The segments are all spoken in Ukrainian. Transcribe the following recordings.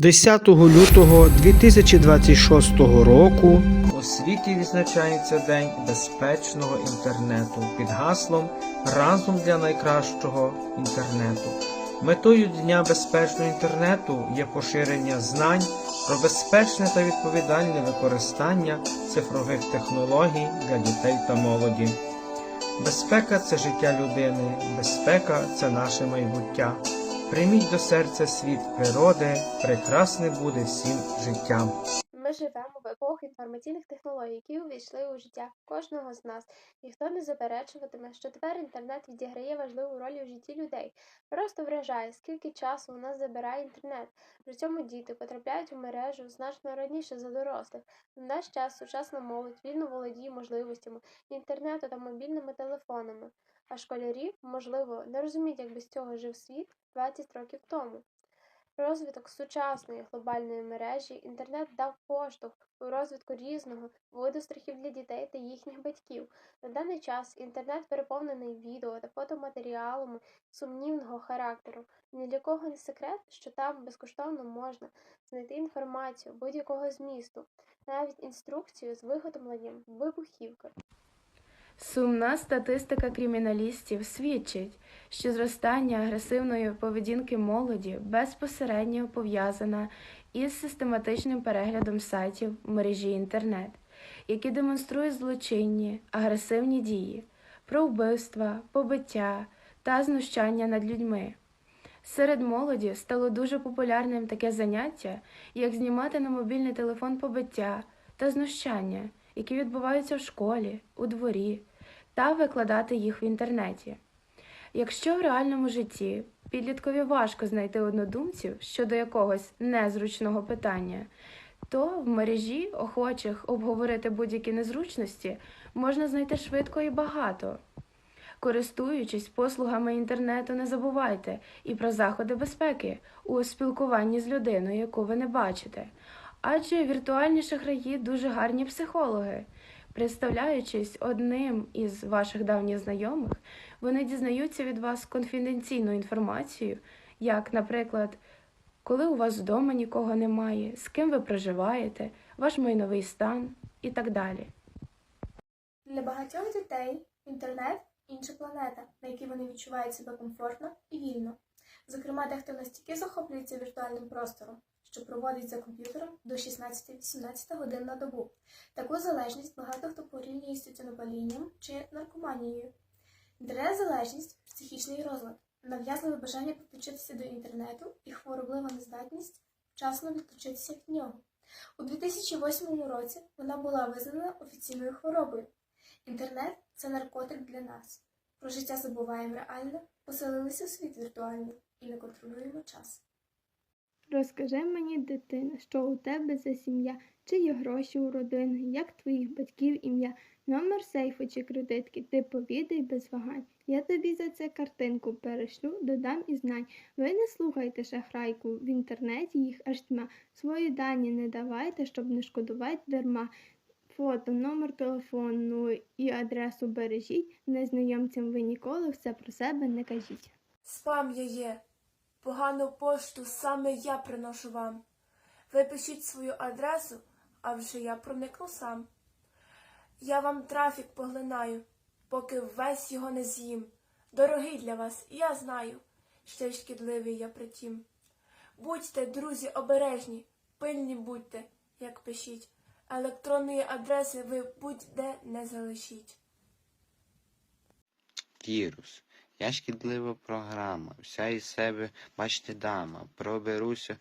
10 лютого 2026 року У світі відзначається День безпечного інтернету під гаслом Разом для найкращого інтернету. Метою Дня безпечного інтернету є поширення знань про безпечне та відповідальне використання цифрових технологій для дітей та молоді. Безпека це життя людини, безпека це наше майбуття. Прийміть до серця світ природи, прекрасне буде всім життям. Ми живемо в епоху інформаційних технологій, які увійшли у життя кожного з нас. Ніхто не заперечуватиме, що тепер інтернет відіграє важливу роль у житті людей. Просто вражає, скільки часу у нас забирає інтернет. При цьому діти потрапляють у мережу значно раніше за дорослих. В наш час сучасна молодь вільно володіє можливостями інтернету та мобільними телефонами. А школярі, можливо, не розуміють, як без цього жив світ 20 років тому. Розвиток сучасної глобальної мережі інтернет дав поштовх у розвитку різного виду страхів для дітей та їхніх батьків. На даний час інтернет переповнений відео та фотоматеріалами сумнівного характеру. Ні для кого не секрет, що там безкоштовно можна знайти інформацію будь-якого змісту, навіть інструкцію з виготовленням вибухівки. Сумна статистика криміналістів свідчить, що зростання агресивної поведінки молоді безпосередньо пов'язана із систематичним переглядом сайтів в мережі інтернет, які демонструють злочинні, агресивні дії про вбивства, побиття та знущання над людьми. Серед молоді стало дуже популярним таке заняття, як знімати на мобільний телефон побиття та знущання, які відбуваються в школі, у дворі, та викладати їх в інтернеті. Якщо в реальному житті підліткові важко знайти однодумців щодо якогось незручного питання, то в мережі охочих обговорити будь-які незручності можна знайти швидко і багато. Користуючись послугами інтернету, не забувайте і про заходи безпеки у спілкуванні з людиною, яку ви не бачите. Адже віртуальні шахраї дуже гарні психологи. Представляючись одним із ваших давніх знайомих, вони дізнаються від вас конфіденційну інформацію, як, наприклад, коли у вас вдома нікого немає, з ким ви проживаєте, ваш майновий стан і так далі. Для багатьох дітей інтернет інша планета, на якій вони відчувають себе комфортно і вільно. Зокрема, дехто настільки захоплюється віртуальним простором, що проводить за комп'ютером до 16-18 годин на добу. Таку залежність багато хто порівнює з тютюнопалінням чи наркоманією. Інтернет-залежність психічний розлад, нав'язливе бажання підключитися до інтернету і хвороблива нездатність вчасно відключитися від нього. У 2008 році вона була визнана офіційною хворобою. Інтернет це наркотик для нас. Про життя забуваємо реально, поселилися в світ віртуальний і не контролюємо час. Розкажи мені, дитина, що у тебе за сім'я, чи є гроші у родини, як твоїх батьків ім'я, номер сейфу чи кредитки, ти повідай без вагань. Я тобі за це картинку перешлю, додам і знань. Ви не слухайте шахрайку, в інтернеті їх аж тьма. Свої дані не давайте, щоб не шкодувати дарма. Фото, номер телефону і адресу бережіть. Незнайомцям ви ніколи все про себе не кажіть. Спам я є. Погану пошту саме я приношу вам. Ви пишіть свою адресу, а вже я проникну сам. Я вам трафік поглинаю, поки весь його не з'їм. Дорогий для вас, я знаю, ще й шкідливий я притім. Будьте, друзі, обережні, пильні будьте, як пишіть. Електронної адреси ви будь-де не залишіть. Вірус. Я шкідлива програма, вся із себе, бачите, дама. Проберуся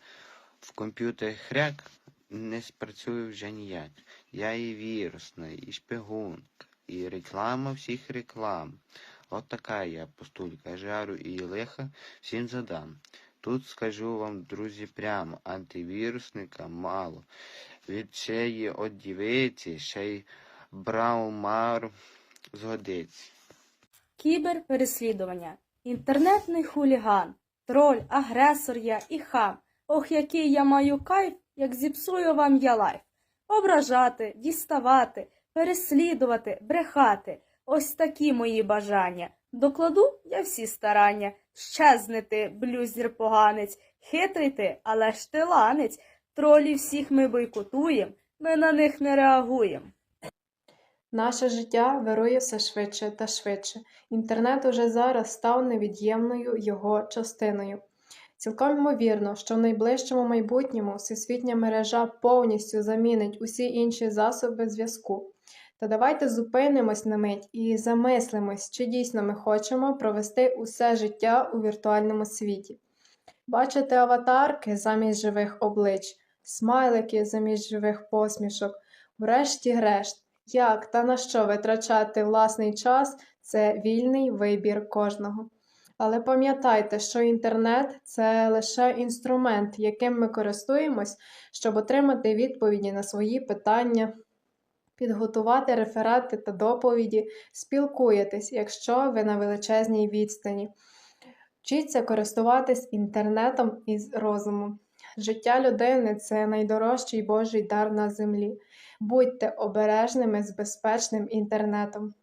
в комп'ютер хряк, не спрацює вже ніяк. Я і вірусна, і шпигунка, і реклама всіх реклам. От така я постулька, жару і лиха всім задам. Тут скажу вам, друзі, прямо, антивірусника мало. Від цієї от дівиці ще й браумар згодиться. Кіберпереслідування. Інтернетний хуліган, троль, агресор я і хам. Ох, який я маю кайф, як зіпсую вам я лайф. Ображати, діставати, переслідувати, брехати. Ось такі мої бажання. Докладу я всі старання, Щезни ти, блюзнір поганець, хитрий ти, але ж ти ланець. Тролі всіх ми бойкотуєм, ми на них не реагуємо. Наше життя вирує все швидше та швидше. Інтернет уже зараз став невід'ємною його частиною. Цілком ймовірно, що в найближчому майбутньому всесвітня мережа повністю замінить усі інші засоби зв'язку. Та давайте зупинимось на мить і замислимось, чи дійсно ми хочемо провести усе життя у віртуальному світі. Бачити аватарки замість живих облич, смайлики замість живих посмішок, врешті-решт. Як та на що витрачати власний час це вільний вибір кожного. Але пам'ятайте, що інтернет це лише інструмент, яким ми користуємось, щоб отримати відповіді на свої питання, підготувати реферати та доповіді, спілкуєтесь, якщо ви на величезній відстані. Вчіться користуватись інтернетом із розумом. Життя людини це найдорожчий Божий дар на землі. Будьте обережними з безпечним інтернетом.